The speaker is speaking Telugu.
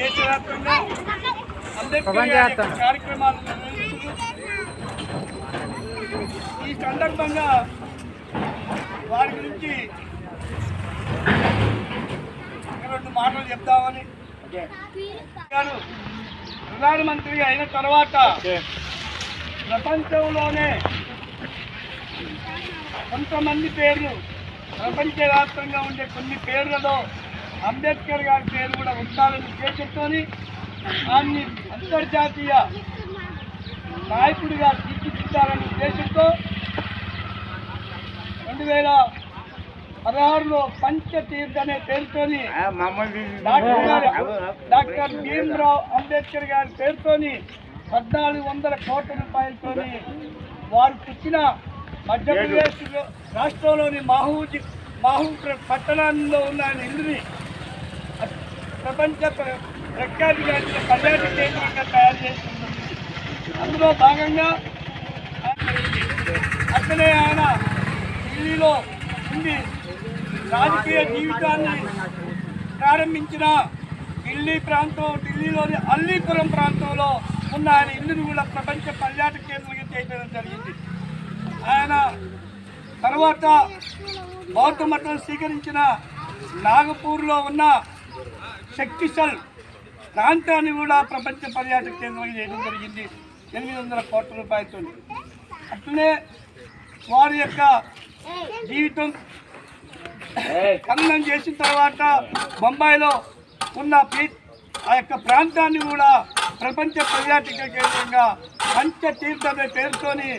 ప్రపంచవ్యాప్తంగా. కార్యక్రమాలు నిర్వహిస్తున్నారు. ఈ సందర్భంగా వారి గురించి రెండు మాటలు చెప్తామని గారు ప్రధానమంత్రి అయిన తర్వాత ప్రపంచంలోనే కొంతమంది పేర్లు ప్రపంచవ్యాప్తంగా ఉండే కొన్ని పేర్లలో అంబేద్కర్ గారి పేరు కూడా ఉండాలని ఉద్దేశంతో ఆయన్ని అంతర్జాతీయ నాయకుడిగా తీర్చిదిద్దాలనే ఉద్దేశంతో రెండు వేల పదహారులో పంచతీర్థ అనే పేరుతోని డాక్టర్ గారు డాక్టర్ భీమ్రావ్ అంబేద్కర్ గారి పేరుతోని పద్నాలుగు వందల కోట్ల రూపాయలతోని వారు పుట్టిన మధ్యప్రదేశ్ రాష్ట్రంలోని మాహూజ్ మాహూ ప్ర- పట్టణంలో ఉన్న ఆయన ఇల్లుని ప్రపంచ ప్ర- ప్రఖ్యాతిగాంచిన పర్యాటక కేంద్రంగా తయారు చేస్తుంది అందులో భాగంగా అతనే ఆయన ఢిల్లీలో ఉండి రాజకీయ జీవితాన్ని ప్రారంభించిన ఢిల్లీ ప్రాంతం ఢిల్లీలోని అల్లీపురం ప్రాంతంలో ఉన్న ఆయన ఇల్లును కూడా ప్రపంచ పర్యాటక కేంద్రంగా చేయడం జరిగింది. ఆయన తర్వాత బౌద్ధ మతం స్వీకరించిన నాగపూర్లో ఉన్న శక్తిశల్ ప్రాంతాన్ని కూడా ప్రపంచ పర్యాటక కేంద్రంగా చేయడం జరిగింది. ఎనిమిది వందల కోట్ల రూపాయలతో అట్లనే వారి యొక్క జీవితం ఖననం చేసిన తర్వాత బొంబాయిలో ఉన్న ఆ యొక్క ప్రాంతాన్ని కూడా ప్రపంచ పర్యాటక కేంద్రంగా పంచతీర్థమే పేరుతోని